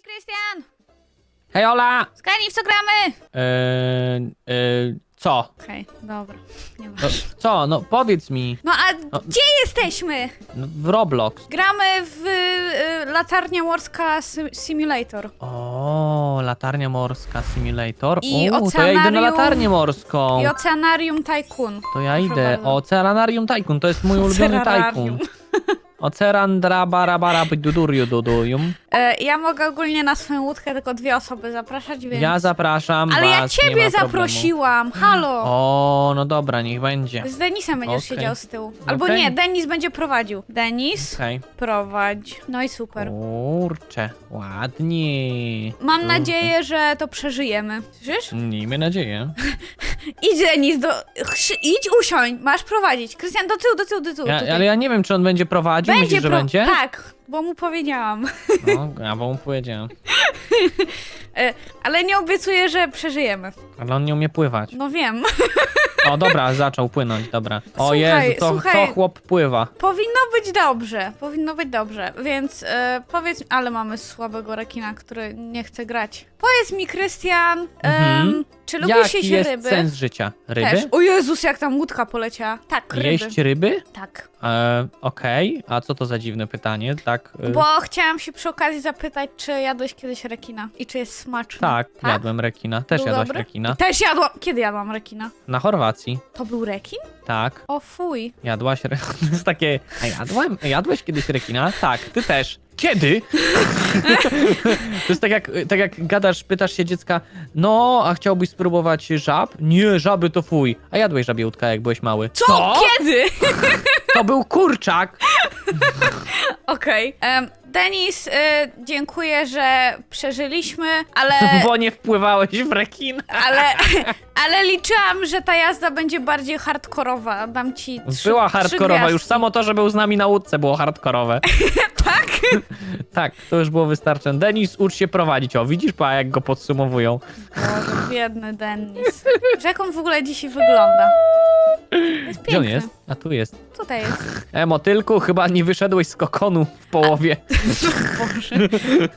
mi Krystian! Hej Ola! Zgadnij w co gramy! Eee, eee, co? Okej, dobra. No, co? No powiedz mi. No a No. gdzie jesteśmy? No, w Roblox. Gramy w y, Latarnia Morska Sim- Simulator. O, latarnia morska simulator. I o, to ja idę na oceanarium- latarnię morską. I Oceanarium Tycoon. To ja idę. bardzo. Oceanarium Tycoon, to jest mój ulubiony Oceanarium. Tycoon. Ocean drabara duduriu dudujum. E, ja mogę ogólnie na swoją łódkę tylko dwie osoby zapraszać, więc... Ja zapraszam Ale was, ja nie ciebie ma problemu. zaprosiłam, halo! O, no dobra, niech będzie. Z Denisem będziesz Okej. siedział z tyłu. Albo Okej. nie, Denis będzie prowadził. Denis, Okej. prowadź. No i super. Kurczę, ładnie. Mam nadzieję, że to przeżyjemy. Słyszysz? Miejmy nadzieję. Idź Denis, do... Idź usiądź, masz prowadzić. Krystian, do tyłu, do tyłu, do tyłu. Ja, tutaj. ale ja nie wiem, czy on będzie prowadził. będzie Myślisz, że pro- będzie? Tak, bo mu powiedziałam. No, ja bo mu powiedziałem. E, ale nie obiecuję, że przeżyjemy. Ale on nie umie pływać. No wiem. O, dobra, zaczął płynąć, dobra. O Słuchaj, Jezu, to, słuchaj. to chłop pływa. Powinno być dobrze, powinno być dobrze, więc e, powiedz, ale mamy słabego rekina, który nie chce grać. Powiedz mi, Krystian, Mhm. em, czy lubisz Jaki jeść jest ryby? sens życia? Ryby? Też. O Jezus, jak tam łódka poleciała. Tak, ryby. Jeść ryby? Tak. E, Okej, a co to za dziwne pytanie? Tak, e, Bo chciałam się przy okazji zapytać, czy jadłeś kiedyś rekina i czy jest smaczny. tak, tak? jadłem rekina. Też Był jadłaś dobry? rekina? Też jadłam. Kiedy jadłam rekina? Na Chorwacji. To był rekin? Tak, O fuj. jadłaś re... To jest takie, a jadłem? Jadłeś kiedyś rekina? Tak, ty też. Kiedy? to jest tak jak, tak jak gadasz, pytasz się dziecka, no, a chciałbyś spróbować żab? Nie, żaby to fuj. A jadłeś żabiutka, jak byłeś mały. Co? Kiedy? To był kurczak! Okej. Em, Denis, y, dziękuję, że przeżyliśmy, ale, Bo nie wpływałeś w rekin. ale, ale liczyłam, że ta jazda będzie bardziej hardkorowa. Dam ci trzy, Była trzy hardkorowa, już samo to, że był z nami na łódce było hardkorowe. Tak? tak, to już było wystarczające. Denis, ucz się prowadzić. O, widzisz, pa, jak go podsumowują. Boże, biedny Denis. Jak on w ogóle dzisiaj wygląda? Jest Gdzie on piękny. jest? A tu jest. Tutaj jest. E, motylku, chyba nie wyszedłeś z kokonu w połowie. Boże.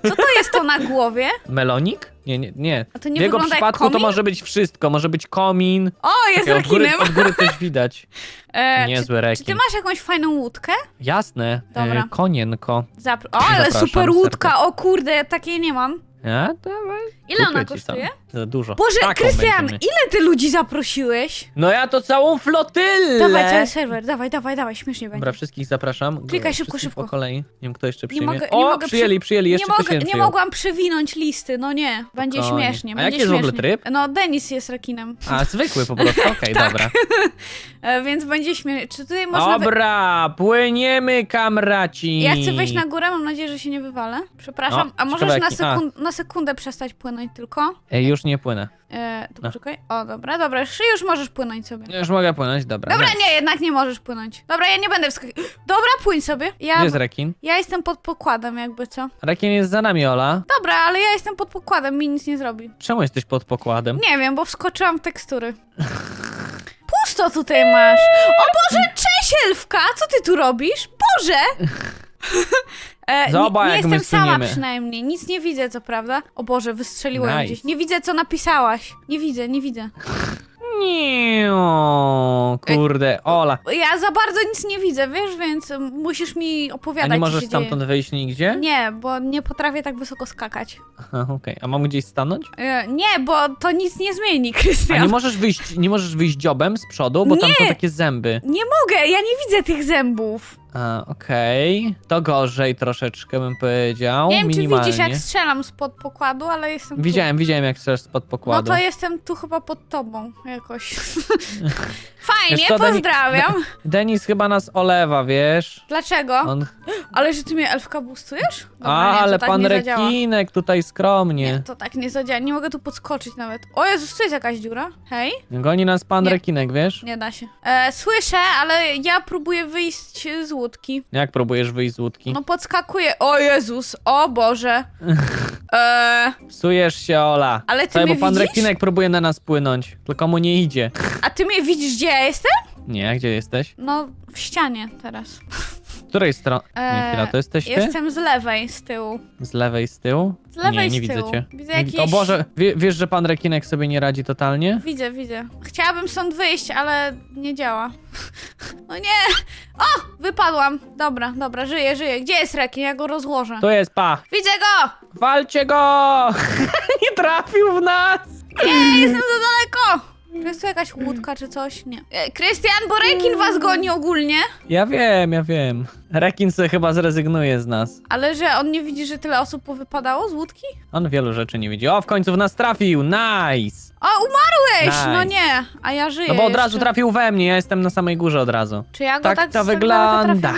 Co to jest to na głowie? Melonik? Nie, nie, nie. A to nie w jego wygląda jak przypadku to komin? może być wszystko. Może być komin. O, jest Takie od góry, rekinem. od góry coś widać. E, Niezły czy, rekin. czy ty masz jakąś fajną łódkę? Jasne. Dobra. E, konienko. Zapr- o, ale Zapraszam super łódka! O kurde, ja takiej nie mam. A, dawaj. Ile Kupię ona ci kosztuje? Za dużo. Boże, Taką Krystian, będziemy. ile ty ludzi zaprosiłeś? No ja to całą flotylę! Dawaj cały serwer, dawaj, dawaj, dawaj, śmiesznie będzie. Dobra, wszystkich zapraszam. Klikaj szybko, Wszystkich szybko. po kolei. Nie wiem, kto jeszcze przyjmie. mogę- nie o, mogę przyjęli, przyjęli, jeszcze nie, ktoś mogę, nie przyjął. mogłam przewinąć listy, no nie. Będzie Spokojnie. śmiesznie. A Będzie jaki jest w ogóle śmiesznie. tryb? No, Denis jest rekinem, A, zwykły po prostu, okej, Tak. dobra. e, więc będzie śmiesznie. Czy tutaj można... Wy... Dobra, płyniemy, kamraci. Ja chcę wejść na górę, mam nadzieję, że się nie wywalę. Przepraszam, O, a możesz na, sekund... na sekundę przestać płynąć tylko? Ej, już nie płynę. E, tu No. poczekaj. O, dobra, dobra, już- już możesz płynąć sobie. Już mogę płynąć, dobra. Dobra, nie, jednak nie możesz płynąć. Dobra, ja nie będę wskakiwać. Dobra, płyń sobie. Gdzie Ja, jest rekin? ja jestem pod pokładem, jakby co. Rekin jest za nami, Ola. Dobra, ale ja jestem pod pokładem, mi nic nie zrobi. Czemu jesteś pod pokładem? Nie wiem, bo wskoczyłam w tekstury. Pusto tutaj masz. O Boże, cześć Elfka! Co ty tu robisz? Boże! E, Zobacz, nie, nie jak my jestem sama suniemy. przynajmniej. Nic nie widzę, co prawda. O Boże, wystrzeliłem Nice. gdzieś. Nie widzę, co napisałaś. Nie widzę, nie widzę. Nie, o, kurde, Ola. Ja za bardzo nic nie widzę, wiesz, więc mm, musisz mi A opowiadać, nie co możesz się stamtąd wyjść nigdzie? Nie, bo nie potrafię tak wysoko skakać. Aha, okej. A mam gdzieś stanąć? E, nie, bo to nic nie zmieni, A Krystian. nie możesz wyjść, nie możesz wyjść dziobem z przodu, bo tam Nie. są takie zęby. Nie mogę, ja nie widzę tych zębów. A, okej. To gorzej troszeczkę bym powiedział. Nie wiem, czy Minimalnie. widzisz, jak strzelam spod pokładu, ale jestem. Widziałem, widziałem jak strzelasz spod No pokładu. to jestem tu chyba pod tobą jakoś. Fajnie, Wiesz co, Dani- pozdrawiam. Denis chyba nas olewa, wiesz? Dlaczego? On... Ale że ty mnie elfka boostujesz? Dobra, A, nie, to ale tak pan nie zadziała. rekinek tutaj skromnie. Nie, to tak nie zadziała. Nie mogę tu podskoczyć nawet. O Jezus, tu jest jakaś dziura. Hej? Goni nas pan Nie. rekinek, wiesz? Nie da się. E, słyszę, ale ja próbuję wyjść z łódki. Jak próbujesz wyjść z łódki? No podskakuję. O Jezus, o Boże. E, Psujesz się, Ola. Ale ty Słuchaj, mnie bo pan widzisz? rekinek próbuje na nas płynąć, tylko mu nie idzie. a ty mnie widzisz, gdzie ja jestem? Nie, gdzie jesteś? No, w ścianie teraz. Której strony? Nie, Eee, chwila, to jesteś ty? Jestem z lewej, z tyłu. Z lewej, z tyłu? Z lewej, nie, nie z widzę tyłu. cię. Widzę Nie jakieś... O Boże, wie, wiesz, że pan rekinek sobie nie radzi totalnie? Widzę, widzę. Chciałabym stąd wyjść, ale nie działa. No nie! O! Wypadłam. Dobra, dobra, żyję, żyję. Gdzie jest rekin? Ja go rozłożę. To jest, pa! Widzę go! Walcie go! nie trafił w nas! Nie, jestem za daleko! Czy jest tu jakaś łódka czy coś? Nie. E, Krystian, bo rekin was goni ogólnie. Ja wiem, ja wiem. Rekin sobie chyba zrezygnuje z nas. Ale że on nie widzi, że tyle osób powypadało z łódki? On wielu rzeczy nie widzi. O, w końcu w nas trafił! Nice! O, umarłeś! Nice. No nie, a ja żyję No bo od jeszcze. razu trafił we mnie, ja jestem na samej górze od razu. Czy ja go Tak tak, to z tak wygląda.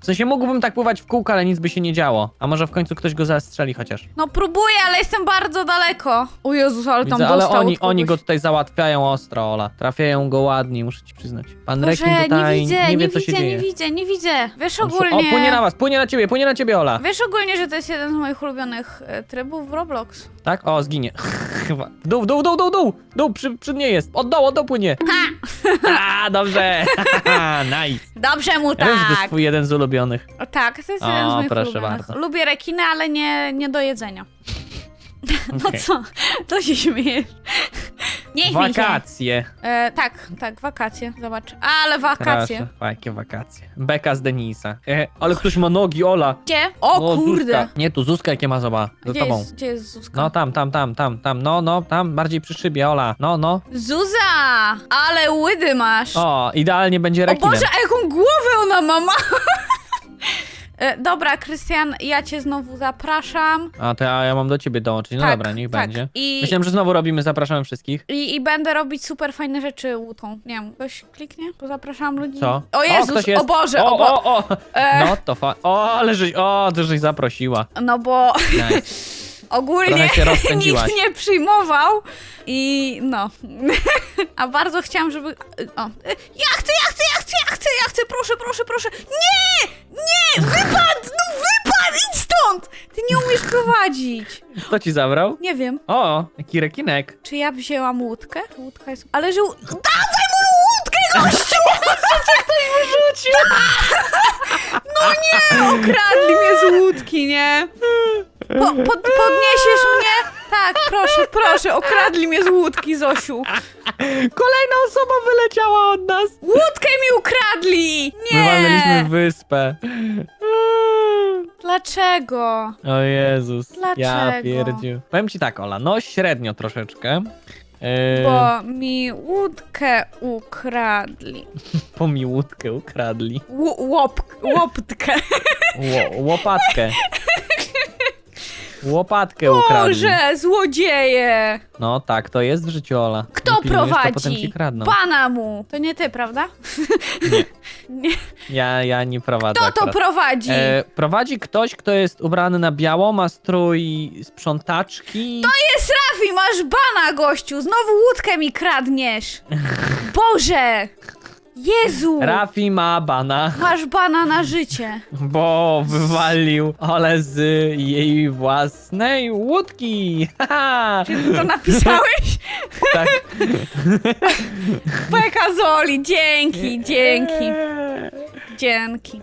W sensie mógłbym tak pływać w kółko, ale nic by się nie działo. A może w końcu ktoś go zastrzeli chociaż. No próbuję, ale jestem bardzo daleko. O Jezus, ale tam Widzę, ale dostał oni, od kogoś. oni go tutaj załatwiają ostro, Ola. Trafiają go ładnie, muszę ci przyznać. Pan Boże, Rekin tutaj nie widzę, nie wie, co widzę, się dzieje. nie widzę, nie widzę. Wiesz On- ogólnie... O, płynie na was, płynie na ciebie, płynie na ciebie, Ola. Wiesz ogólnie, że to jest jeden z moich ulubionych e, trybów w Roblox. Tak? O, zginie. Chyba. W dół, w dół, w dół, w dół, w dół. Dół, przy, przy mnie jest. Od dołu, od dołu płynie. A, dobrze. nice. Dobrze mu Ja wiem, że to jest tak. twój jeden z ulubionych. O, tak, to jest O, jeden z moich proszę ulubionych. bardzo. Lubię rekiny, ale nie, nie do jedzenia. No Okej. co? Co się śmiejesz? Nie śmiej się. Wakacje. E, tak, tak, wakacje, zobacz. Ale wakacje. Proszę, jakie wakacje. Beka z Denisa. E, ale ktoś ma nogi, Ola. Gdzie? O no, kurde. Zuzka. Nie tu, Zuzka jakie ma zoba. Za Gdzie tobą. jest, gdzie jest Zuzka? No tam, tam, tam, tam, tam, no, no, tam, bardziej przy szybie, Ola. No, no. Zuza! Ale łydy masz. O, idealnie będzie O rekinem. Boże, a jaką głowę ona ma! ma. E, Dobra, Krystian, ja cię znowu zapraszam. A to ja, ja mam do ciebie dołączyć. No Tak, dobra, niech tak. będzie. I, Myślałem, że znowu robimy, zapraszamy wszystkich. i, I będę robić super fajne rzeczy łutą. Nie wiem, ktoś kliknie? Bo zapraszam ludzi. Co? O Jezus, ktoś jest. o Boże, o, o, Bo... o, o. E. No to fa... O, ale żeś, o, to żeś zaprosiła. No bo Nice. ogólnie Trochę się rozpędziłaś. nikt nie przyjmował i no. A bardzo chciałam, żeby... O. Ja chcę, ja chcę, ja chcę, ja chcę, ja chcę, proszę, proszę, proszę. Nie! Nie! Wypad! No wypad! Idź stąd! Ty nie umiesz prowadzić. Kto ci zabrał? Nie wiem. O, jaki rekinek. Czy ja wzięłam łódkę? Czy łódka jest... Ale że... Dawaj mu łódkę, gościu! Wyrzucił? No nie! Okradli mnie z łódki, nie? Po, pod, podniesiesz mnie? Tak, proszę, proszę, okradli mnie z łódki, Zosiu. Kolejna osoba wyleciała od nas. Łódkę mi ukradli! Wywaliliśmy Nie! wyspę. Dlaczego? O Jezus. Ja Dlaczego? pierdziu. Powiem ci tak, Ola, no średnio troszeczkę. Yy, Bo mi łódkę ukradli. po mi łódkę ukradli. Ł- łop, łoptkę. Ło, łopatkę. Łopatkę ukradli. Boże, złodzieje! No tak, to jest w życiu, Ola. Kto Nie pilnujesz, To potem prowadzi? ci kradną. Pana mu. To nie ty, prawda? Nie. nie. Ja, ja nie prowadzę Kto to akurat. prowadzi? E, prowadzi ktoś, kto jest ubrany na biało, ma strój sprzątaczki. To jest Rafi, masz bana, gościu! Znowu łódkę mi kradniesz! Boże! Jezu! Rafi ma bana, Masz bana na życie. bo wywalił Ole z jej własnej łódki. Haha. Czy ty to napisałeś? tak. Beka Zoli, dzięki, dzięki, dzięki.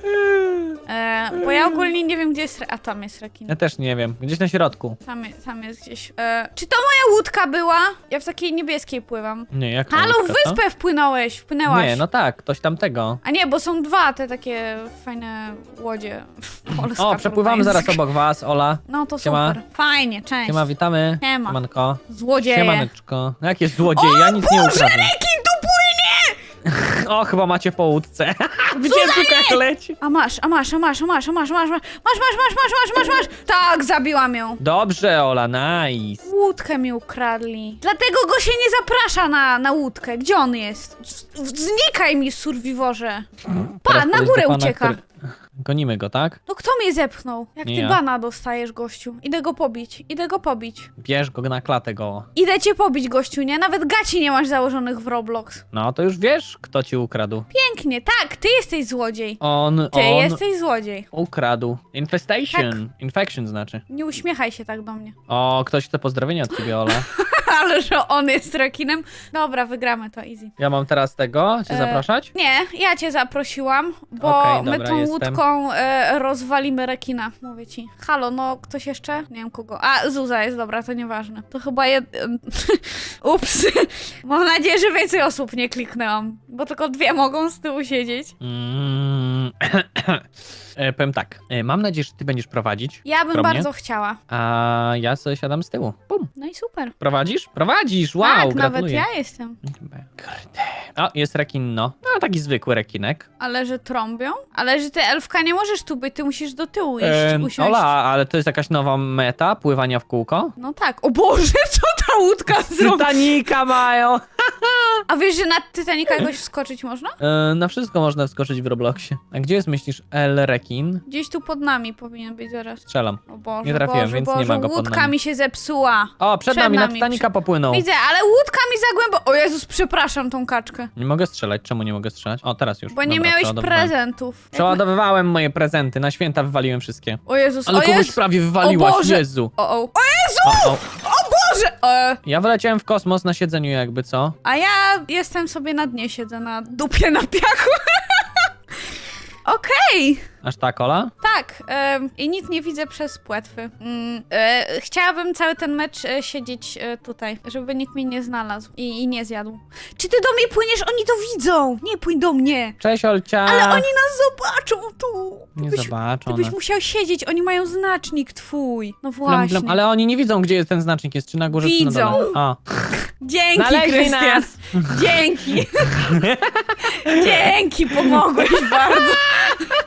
E, bo ja ogólnie nie wiem, gdzie jest... re- A tam jest rekin. Ja też nie wiem, gdzieś na środku. Tam, jest- tam jest gdzieś. E, czy to moja łódka była? Ja w takiej niebieskiej pływam. Nie, jak Halo, w wyspę wpłynąłeś, wpłynęłaś. Nie, no tak, ktoś tamtego. A nie, bo są dwa te takie fajne łodzie. Polska O, przepływamy zaraz obok was, Ola. No to Siema. super. Fajnie, cześć. Siema, witamy. Siema. Siemanko. Złodzieje. Siemaneczko. No jakie złodziej, ja nic nie Boże, ukradłem. rekin tu płynie! O, chyba macie po łódce. Gdzie tylko leci? A masz, a masz, a masz, a masz, a masz, a masz, masz, masz, masz, masz, masz, masz, masz. Tak, zabiłam ją. Dobrze, Ola, nice. Łódkę mi ukradli. Dlatego go się nie zaprasza na, na łódkę. Gdzie on jest? Znikaj mi, survivorze. Mhm. Pa, na górę ucieka. który- Gonimy go, tak? No kto mnie zepchnął? Jak Nie ty ja. bana dostajesz, gościu. Idę go pobić, idę go pobić. Bierz go na klatę go. Idę cię pobić, gościu, nie? Nawet gaci nie masz założonych w Roblox. No, to już wiesz, kto ci ukradł. Pięknie, tak, ty jesteś złodziej. On, Ty on jesteś złodziej. ukradł. Infestation. Tak. Infection znaczy. Nie uśmiechaj się tak do mnie. O, ktoś chce pozdrowienia od ciebie, Ola. ale że on jest rekinem. Dobra, wygramy to easy. Ja mam teraz tego, cię E, zapraszać? Nie, ja cię zaprosiłam, bo Okej, my dobra, tą jestem. łódką e, rozwalimy rekina, mówię ci. Halo, no ktoś jeszcze? Nie wiem kogo. A, Zuza jest, dobra, to nieważne. To chyba jed... Ups. Mam nadzieję, że więcej osób nie kliknęłam, bo tylko dwie mogą z tyłu siedzieć. Mm. e, powiem tak, e, mam nadzieję, że ty będziesz prowadzić, Ja bym Skromnie. bardzo chciała. a ja sobie siadam z tyłu. Bum. No i super. Prowadzisz? Prowadzisz, wow, tak, nawet gratuluję. ja jestem. Kurde. O, jest rekin, no. Taki zwykły rekinek. Ale że trąbią? Ale że ty, Elfka, nie możesz tu być, ty musisz do tyłu iść, usiąść. Ola, ale to jest jakaś nowa meta pływania w kółko? No tak. O Boże, co ta łódka zrobi? Titanika mają! A wiesz, że na Titanica jakoś wskoczyć można? E, na wszystko można wskoczyć w Robloxie. A gdzie jest, myślisz, El Rekin? Gdzieś tu pod nami powinien być zaraz. Strzelam. O Boże, Nie trafiłem, Boże, więc nie Boże, ma go pod łódka nami. mi się zepsuła. O, przed, Przed nami, na nami, Titanica popłynął. Widzę, ale łódka mi za głęboko... O Jezus, przepraszam tą kaczkę. Nie mogę strzelać. Czemu nie mogę strzelać? O, teraz już. Bo nie Dobra, miałeś przeładowywałem. prezentów. Przeładowywałem moje prezenty. Na święta wywaliłem wszystkie. O Jezus, Ale o kogoś Jezu. prawie wywaliłaś, Boże. Jezu. O, o. o Jezu! O, o. Boże! E, Ja wyleciałem w kosmos na siedzeniu jakby, co? a ja jestem sobie na dnie, siedzę na dupie na piachu. Okej. Aż tak, Ola? Tak, em, i nic nie widzę przez płetwy. Mm, e, chciałabym cały ten mecz e, siedzieć e, tutaj, żeby nikt mnie nie znalazł i, i nie zjadł. Czy ty do mnie płyniesz? Oni to widzą! Nie płyń do mnie! Cześć, Olcia. Ale oni nas zobaczą tu! Nie Ty byś, zobaczą ty byś musiał siedzieć, oni mają znacznik twój. No Blum, właśnie. blum. Ale oni nie widzą, gdzie ten znacznik jest, czy na górze, czy na Widzą. dole. A. Dzięki, Znaleźli Krystian! nas. Dzięki! Dzięki, pomogłeś bardzo!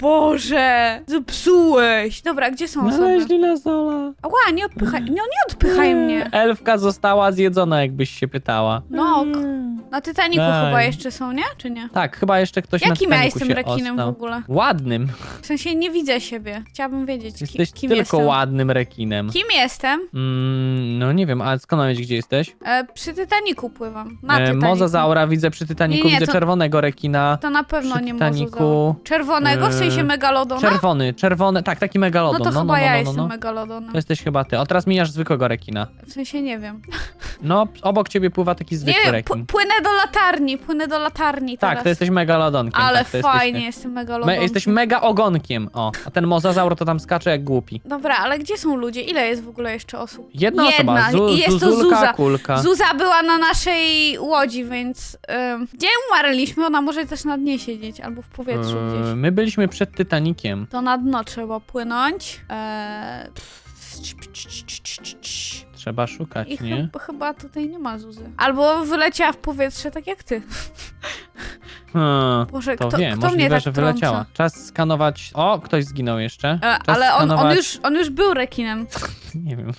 Boże! Zepsułeś! Dobra, gdzie są osoby? Znaleźli nas, Ola. Ała, nie odpychaj, no nie odpychaj mnie. Elfka została zjedzona, jakbyś się pytała. No, ok. na Titanicu Daj. chyba jeszcze są, nie? Czy nie? Tak, chyba jeszcze ktoś na Jakim ja Titanicu jestem się rekinem ostał. w ogóle? Ładnym. W sensie nie widzę siebie. Chciałabym wiedzieć, ki Jesteś kim tylko jestem. ładnym rekinem. Kim jestem? Mm, no nie wiem, a skąd mam wiedzieć, gdzie jesteś? E, przy Titanicu pływam. Na E, Titanicu. mozazaura widzę przy Titanicu, Nie, nie, widzę to- czerwonego rekina. To na pewno przy nie mozazaur. Czerwonego, w sensie e, megalodona? Czerwony, czerwony, tak, taki no megalodon. to no, chyba no, ja no, no, jestem no. megalodonem. To jesteś chyba ty. O, teraz mijasz zwykłego rekina. W sensie nie wiem. No, obok ciebie pływa taki zwykły Nie, rekin. p- płynę do latarni, płynę do latarni Tak, teraz. to jesteś megalodonkiem. Ale tak, to jesteś fajnie, ty. jestem megalodonkiem. Me, jesteś mega O, a ten mozazaur to tam skacze jak głupi. Dobra, ale gdzie są ludzie? Ile jest w ogóle jeszcze osób? Jedna, Jedna, osoba, Zu, i jest to Zuzulka, Zuza. Kulka. Zuza była na naszej łodzi, więc... ym, gdzie umarliśmy? Ona może też na dnie siedzieć, albo w powietrzu Eee, gdzieś. My byliśmy przed Titanikiem. To na dno trzeba płynąć. Eee, Trzeba szukać, I nie? chyba, chyba tutaj nie ma Zuzy. Albo wyleciała w powietrze tak jak ty. Hmm, Boże, to kto, wie, kto mnie możliwe, tak że trąca? wyleciała. Czas skanować... O, ktoś zginął jeszcze. E, Czas ale on, on, skanować... już, on już był rekinem. Nie wiem.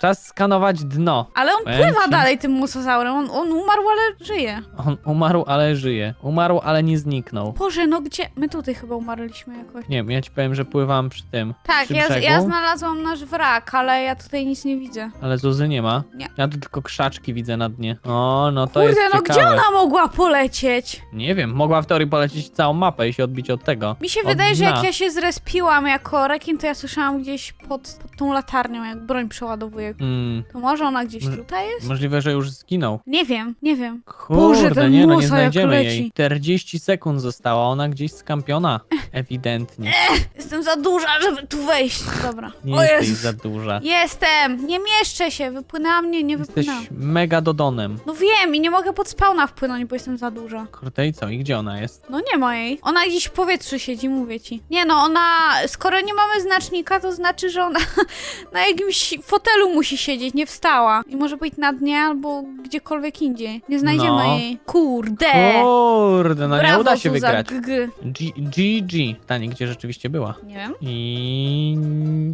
Czas skanować dno. Ale on Powiem pływa ci. dalej tym musozaurem. On, on umarł, ale żyje. On umarł, ale żyje. Umarł, ale nie zniknął. Boże, no gdzie? My tutaj chyba umarliśmy jakoś. Nie wiem, ja ci powiem, że pływam przy tym. Tak, przy ja, brzegu, ja znalazłam nasz wrak, ale ja tutaj nic nie widzę. Ale Zuzy nie ma. Nie. Ja tu tylko krzaczki widzę na dnie. O, no to Kurde, jest no ciekawe. gdzie ona mogła polecieć? Nie wiem, mogła w teorii polecieć całą mapę i się odbić od tego. Mi się Od wydaje, że dna. jak ja się zrespiłam jako rekin, to ja słyszałam gdzieś pod, pod tą latarnią, jak broń przeładowuje. Mm, To może ona gdzieś tutaj jest? możliwe, że już zginął. Nie wiem, nie wiem. Kurde, Boże, ten nie no, nie musa jak znajdziemy leci. jej. 40 sekund została, ona gdzieś skampiona. Ewidentnie. Jestem za duża, żeby tu wejść. Dobra. Nie o jesteś Jezus. za duża. Jestem! Nie mieszczę się! Wypłynęłam, nie, nie Jesteś wypłynęłam. mega dodonem. No wiem i nie mogę pod spawna wpłynąć, bo jestem za duża. Kurde, i co? I gdzie ona jest? No nie ma jej. Ona gdzieś w powietrzu siedzi, mówię ci. Nie no, ona... Skoro nie mamy znacznika, to znaczy, że ona na jakimś fotelu musi siedzieć, nie wstała. I może być na dnie albo gdziekolwiek indziej. Nie znajdziemy No. jej. Kurde! Kurde, no nie Brawo, uda się Zuza, wygrać. GG. G- GG. Pytanie, gdzie rzeczywiście była. Nie wiem. I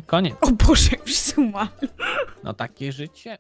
koniec. O Boże, już suma. No takie życie.